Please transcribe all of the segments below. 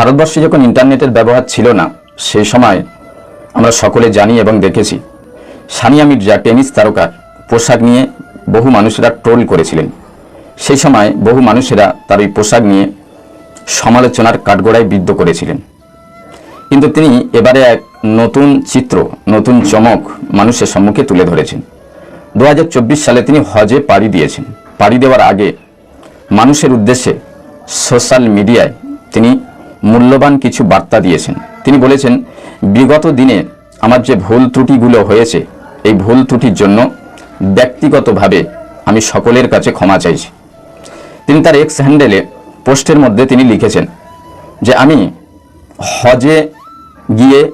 ভারতবর্ষে যখন ইন্টারনেটের ব্যবহার ছিল না সেই সময় আমরা সকলে জানি এবং দেখেছি। সানিয়া মির্জা টেনিস তারকার পোশাক নিয়ে বহু মানুষেরা ট্রোল করেছিলেন। সেই সময় বহু মানুষেরা তার ওই পোশাক নিয়ে সমালোচনার কাঠগোড়ায় বিদ্ধ করেছিলেন। কিন্তু তিনি এবারে এক নতুন চিত্র, নতুন চমক মানুষের সম্মুখে তুলে ধরেছেন। দু হাজার চব্বিশ সালে তিনি হজে পাড়ি দিয়েছেন। পাড়ি দেওয়ার আগে মানুষের উদ্দেশ্যে সোশ্যাল মিডিয়ায় তিনি মূল্যবান কিছু বার্তা দিয়েছেন। তিনি বলেছেন, বিগত দিনে আমার যে ভুল ত্রুটিগুলো হয়েছে, এই ভুল ত্রুটির জন্য ব্যক্তিগতভাবে আমি সকলের কাছে ক্ষমা চাইছি। তিনি তার এক্স হ্যান্ডেলে পোস্টের মধ্যে তিনি লিখেছেন যে, আমি হজে গিয়ে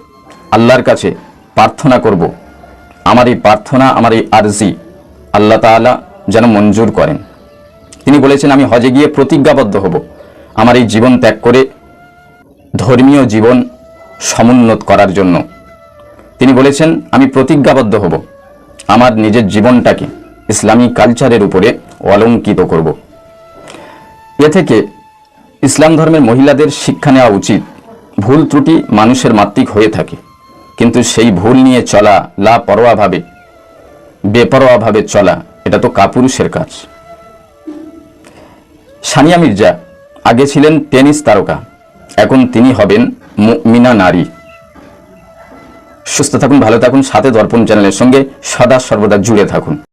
আল্লাহর কাছে প্রার্থনা করব। আমার এই প্রার্থনা, আমার এই আরজি আল্লাহ তাআলা যেন মঞ্জুর করেন। তিনি বলেছেন, আমি হজে গিয়ে প্রতিজ্ঞাবদ্ধ হব। আমার এই জীবন ত্যাগ করে ধর্মীয় জীবন সমুন্নত করার জন্য। তিনি বলেছেন, আমি প্রতিজ্ঞাবদ্ধ হব। আমার নিজের জীবনটাকে ইসলামী কালচারের উপরে অলঙ্কিত করব। এ থেকে ইসলাম ধর্মের মহিলাদের শিক্ষা নেওয়া উচিত। ভুল ত্রুটি মানুষের মাত্রিক হয়ে থাকে। কিন্তু সেই ভুল নিয়ে চলা, লাপরোয়াভাবে, বেপরোয়াভাবে চলা, এটা তো কাপুরুষের কাজ। সানিয়া মির্জা আগে ছিলেন টেনিস তারকা। এখন তিনি হবেন মিনা নারী। সুস্থ থাকুন, ভালো থাকুন, সাথে দর্পণ চ্যানেলের সঙ্গে সদা সর্বদা জুড়ে থাকুন।